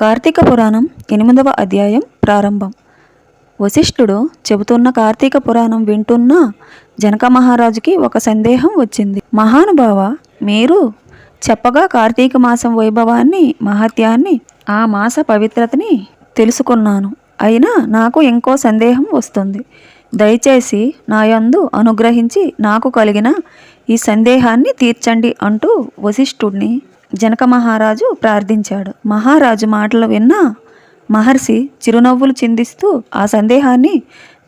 కార్తీక పురాణం ఎనిమిదవ అధ్యాయం ప్రారంభం. వశిష్ఠుడు చెబుతున్న కార్తీక పురాణం వింటున్న జనక మహారాజుకి ఒక సందేహం వచ్చింది. మహానుభావ మీరు చెప్పగా కార్తీక మాసం వైభవాన్ని మహత్యాన్ని ఆ మాస పవిత్రతని తెలుసుకున్నాను. అయినా నాకు ఇంకో సందేహం వస్తుంది. దయచేసి నా యందు అనుగ్రహించి నాకు కలిగిన ఈ సందేహాన్ని తీర్చండి అంటూ వశిష్ఠుడిని జనక మహారాజు ప్రార్థించాడు. మహారాజు మాటలు విన్న మహర్షి చిరునవ్వులు చిందిస్తూ ఆ సందేహాన్ని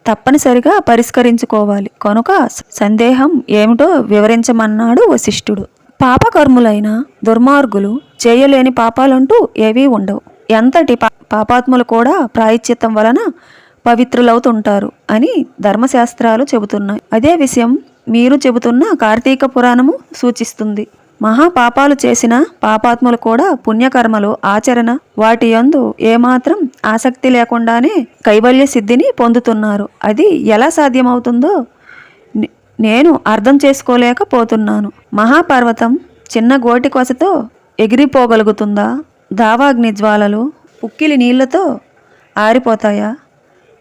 తప్పనిసరిగా పరిష్కరించుకోవాలి. కనుక సందేహం ఏమిటో వివరించమన్నాడు వశిష్ఠుడు. పాపకర్ములైన దుర్మార్గులు చేయలేని పాపాలంటూ ఏవీ ఉండవు. ఎంతటి పాపాత్ములు కూడా ప్రాయశ్చిత్తం వలన పవిత్రులవుతుంటారు అని ధర్మశాస్త్రాలు చెబుతున్నాయి. అదే విషయం మీరు చెబుతున్న కార్తీక పురాణము సూచిస్తుంది. మహాపాపాలు చేసిన పాపాత్ములు కూడా పుణ్యకర్మలు ఆచరణ వాటి యందు ఏమాత్రం ఆసక్తి లేకుండానే కైవల్య సిద్ధిని పొందుతున్నారు. అది ఎలా సాధ్యమవుతుందో నేను అర్థం చేసుకోలేకపోతున్నాను. మహాపర్వతం చిన్న గోటి కొసతో ఎగిరిపోగలుగుతుందా? దావాగ్ని జ్వాలలు ఉక్కిలి నీళ్ళతో ఆరిపోతాయా?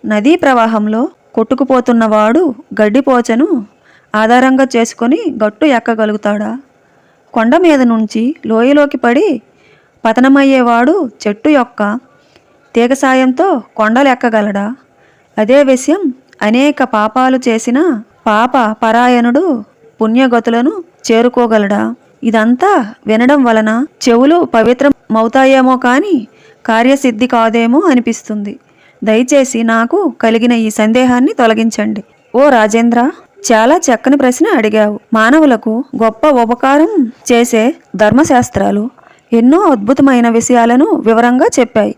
నదీ ప్రవాహంలో కొట్టుకుపోతున్నవాడు గడ్డిపోచను ఆధారంగా చేసుకొని గట్టు ఎక్కగలుగుతాడా? కొండ మీద నుంచి లోయలోకి పడి పతనమయ్యేవాడు చెట్టు యొక్క తీగ సాయంతో కొండలెక్కగలడా అదే విషయం అనేక పాపాలు చేసిన పాప పరాయణుడు పుణ్యగతులను చేరుకోగలడా? ఇదంతా వినడం వలన చెవులు పవిత్రమవుతాయేమో కానీ కార్యసిద్ధి కాదేమో అనిపిస్తుంది. దయచేసి నాకు కలిగిన ఈ సందేహాన్ని తొలగించండి. ఓ రాజేంద్ర! చాలా చక్కని ప్రశ్న అడిగావు. మానవులకు గొప్ప ఉపకారం చేసే ధర్మశాస్త్రాలు ఎన్నో అద్భుతమైన విషయాలను వివరంగా చెప్పాయి.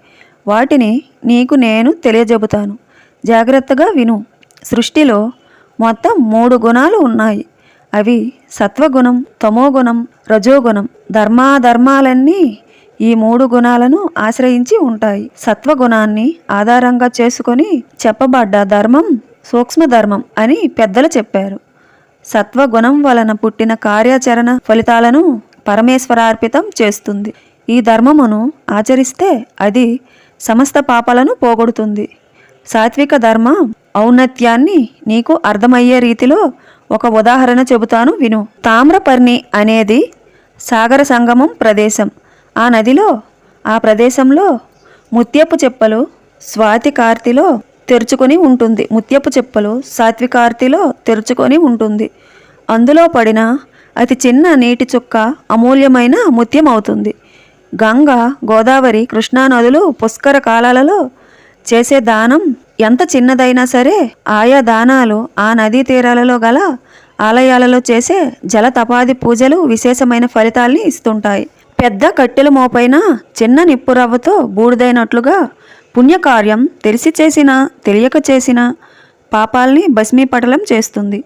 వాటిని నీకు నేను తెలియజెబుతాను. జాగ్రత్తగా విను. సృష్టిలో మొత్తం మూడు గుణాలు ఉన్నాయి. అవి సత్వగుణం తమోగుణం రజోగుణం. ధర్మాధర్మాలన్నీ ఈ మూడు గుణాలను ఆశ్రయించి ఉంటాయి. సత్వగుణాన్ని ఆధారంగా చేసుకొని చెప్పబడ్డ ధర్మం సూక్ష్మధర్మం అని పెద్దలు చెప్పారు. సత్వగుణం వలన పుట్టిన కార్యాచరణ ఫలితాలను పరమేశ్వరార్పితం చేస్తుంది. ఈ ధర్మమును ఆచరిస్తే అది సమస్త పాపాలను పోగొడుతుంది. సాత్విక ధర్మ ఔన్నత్యాన్ని నీకు అర్థమయ్యే రీతిలో ఒక ఉదాహరణ చెబుతాను విను. తామ్రపర్ణి అనేది సాగర సంగమం ప్రదేశం. ఆ నదిలో ఆ ప్రదేశంలో ముత్యపు చెప్పలు స్వాతి కార్తిలో తెరుచుకొని ఉంటుంది. ముత్యపు చెప్పలు సాత్వికార్తిలో తెరుచుకొని ఉంటుంది. అందులో పడిన అతి చిన్న నీటి చుక్క అమూల్యమైన ముత్యం అవుతుంది గంగ గోదావరి కృష్ణా నదులు పుష్కర కాలాలలో చేసే దానం ఎంత చిన్నదైనా సరే ఆయా దానాలు ఆ నదీ తీరాలలో గల ఆలయాలలో చేసే జల తపాది పూజలు విశేషమైన ఫలితాల్ని ఇస్తుంటాయి. పెద్ద కట్టెల మోపైన చిన్న నిప్పురవ్వతో బూడిదైనట్లుగా పుణ్యకార్యం తెలిసి చేసినా తెలియక చేసిన పాపాల్ని భస్మీపటలం చేస్తుంది.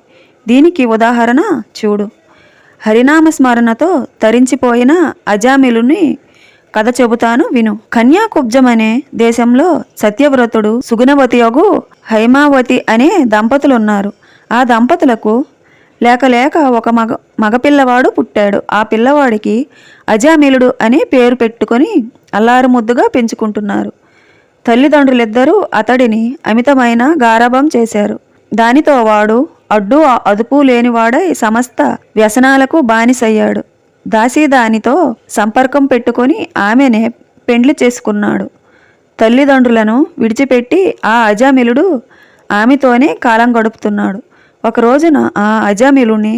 దీనికి ఉదాహరణ చూడు. హరినామ స్మరణతో తరించిపోయిన అజామిలుని కథ చెబుతాను విను. కన్యాకుబ్జం అనే దేశంలో సత్యవ్రతుడు సుగుణవతియగు హైమావతి అనే దంపతులున్నారు. ఆ దంపతులకు లేక లేక ఒక మగ మగపిల్లవాడు పుట్టాడు. ఆ పిల్లవాడికి అజామిలుడు అనే పేరు పెట్టుకొని అల్లారు ముద్దుగా పెంచుకుంటున్నారు. తల్లిదండ్రులిద్దరూ అతడిని అమితమైన గారాభం చేశారు. దానితో వాడు అడ్డు అదుపు లేనివాడై సమస్త వ్యసనాలకు బానిసయ్యాడు. దాసి దానితో సంపర్కం పెట్టుకొని ఆమెనే పెండ్లి చేసుకున్నాడు. తల్లిదండ్రులను విడిచిపెట్టి ఆ అజామిలుడు ఆమెతోనే కాలం గడుపుతున్నాడు. ఒక రోజున ఆ అజామిలుని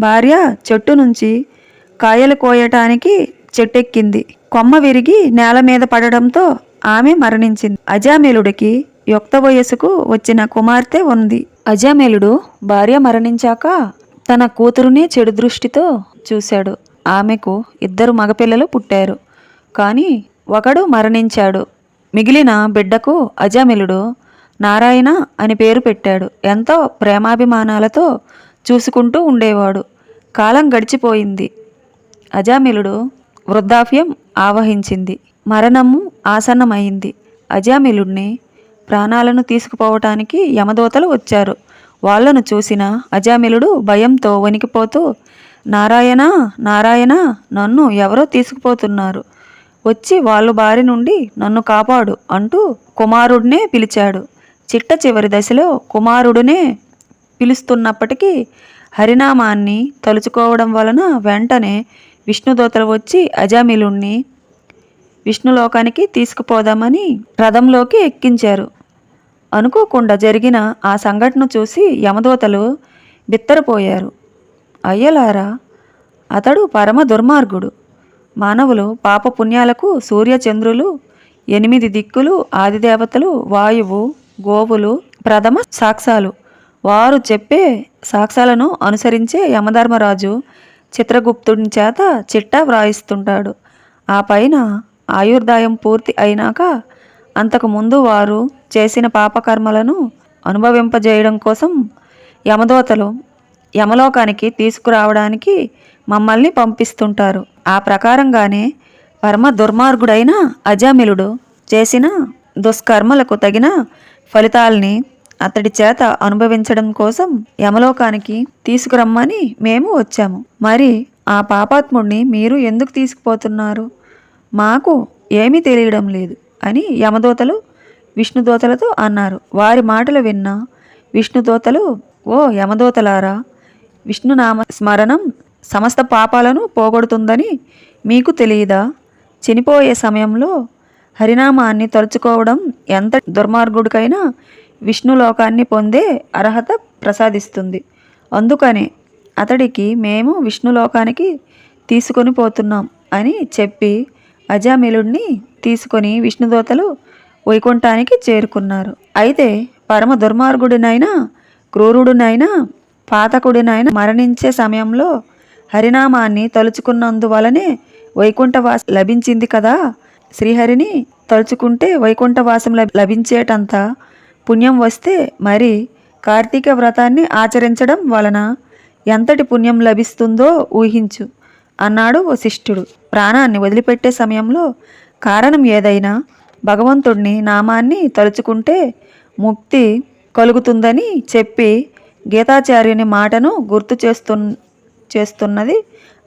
భార్య చెట్టు నుంచి కాయలు కోయటానికి చెట్టెక్కింది. కొమ్మ విరిగి నేల మీద పడడంతో ఆమె మరణించింది. అజామేలుడికి యుక్త వయస్సుకు వచ్చిన కుమార్తె ఉంది. అజామేలుడు భార్య మరణించాక తన కూతురుని చెడు దృష్టితో చూశాడు. ఆమెకు ఇద్దరు మగపిల్లలు పుట్టారు. కానీ ఒకడు మరణించాడు. మిగిలిన బిడ్డకు అజామిలుడు నారాయణ అని పేరు పెట్టాడు. ఎంతో ప్రేమాభిమానాలతో చూసుకుంటూ ఉండేవాడు. కాలం గడిచిపోయింది. అజామిలుడు వృద్ధాప్యం ఆవహించింది. మరణము ఆసన్నమైంది. అజామిలుణ్ణి ప్రాణాలను తీసుకుపోవటానికి యమదూతలు వచ్చారు. వాళ్ళను చూసిన అజామిలుడు భయంతో వణికిపోతూ నారాయణ నారాయణ నన్ను ఎవరో తీసుకుపోతున్నారు. వచ్చి వాళ్ళు బారి నుండి నన్ను కాపాడు అంటూ కుమారుడినే పిలిచాడు. చిట్ట చివరి దశలో కుమారుడినే పిలుస్తున్నప్పటికీ హరినామాన్ని తలుచుకోవడం వలన వెంటనే విష్ణుదూతలు వచ్చి అజామిలుణ్ణి విష్ణులోకానికి తీసుకుపోదామని రథంలోకి ఎక్కించారు. అనుకోకుండా జరిగిన ఆ సంఘటన చూసి యమదూతలు బిత్తరపోయారు. అయ్యలారా అతడు పరమ దుర్మార్గుడు. మానవులు పాప పుణ్యాలకు సూర్యచంద్రులు ఎనిమిది దిక్కులు ఆదిదేవతలు వాయువు గోవులు ప్రథమ సాక్ష్యాలు. వారు చెప్పే సాక్ష్యాలను అనుసరించే యమధర్మరాజు చిత్రగుప్తుని చేత చిట్టా వ్రాయిస్తుంటాడు. ఆ పైన ఆయుర్దాయం పూర్తి అయినాక అంతకు ముందు వారు చేసిన పాపకర్మలను అనుభవింపజేయడం కోసం యమదోతలు యమలోకానికి తీసుకురావడానికి మమ్మల్ని పంపిస్తుంటారు. ఆ ప్రకారంగానే పరమ దుర్మార్గుడైన అజామిలుడు చేసిన దుష్కర్మలకు తగిన ఫలితాల్ని అతడి చేత అనుభవించడం కోసం యమలోకానికి తీసుకురమ్మని మేము వచ్చాము. మరి ఆ పాపాత్ముడిని మీరు ఎందుకు తీసుకుపోతున్నారు? మాకు ఏమీ తెలియడం లేదు అని యమదూతలు విష్ణుదూతలతో అన్నారు. వారి మాటలు విన్న విష్ణుదూతలు ఓ యమదూతలారా విష్ణునామ స్మరణం సమస్త పాపాలను పోగొడుతుందని మీకు తెలియదా? చనిపోయే సమయంలో హరినామాన్ని తలుచుకోవడం ఎంత దుర్మార్గుడికైనా విష్ణులోకాన్ని పొందే అర్హత ప్రసాదిస్తుంది. అందుకనే అతడికి మేము విష్ణులోకానికి తీసుకొని పోతున్నాం అని చెప్పి అజామిలుడిని తీసుకొని విష్ణుదోతలు వైకుంఠానికి చేరుకున్నారు. అయితే పరమ దుర్మార్గుడినైనా క్రూరుడునైనా పాతకుడినైనా మరణించే సమయంలో హరినామాన్ని తలుచుకున్నందువలనే వైకుంఠవాసం లభించింది కదా? శ్రీహరిని తలుచుకుంటే వైకుంఠవాసం లభించేటంత పుణ్యం వస్తే మరి కార్తీక వ్రతాన్ని ఆచరించడం వలన ఎంతటి పుణ్యం లభిస్తుందో ఊహించు. అన్నాడు వశిష్ఠుడు. ప్రాణాన్ని వదిలిపెట్టే సమయంలో కారణం ఏదైనా భగవంతుడిని నామాన్ని తలుచుకుంటే ముక్తి కలుగుతుందని చెప్పి గీతాచార్యుని మాటను గుర్తు చేస్తు చేస్తున్నది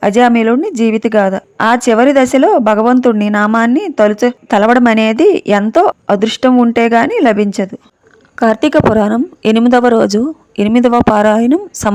అజామిలుడిని జీవిత గాథ. ఆ చివరి దశలో భగవంతుడిని నామాన్ని తలుచు తలవడం అనేది ఎంతో అదృష్టం ఉంటే గాని లభించదు. కార్తీక పురాణం ఎనిమిదవ రోజు ఎనిమిదవ పారాయణం సమా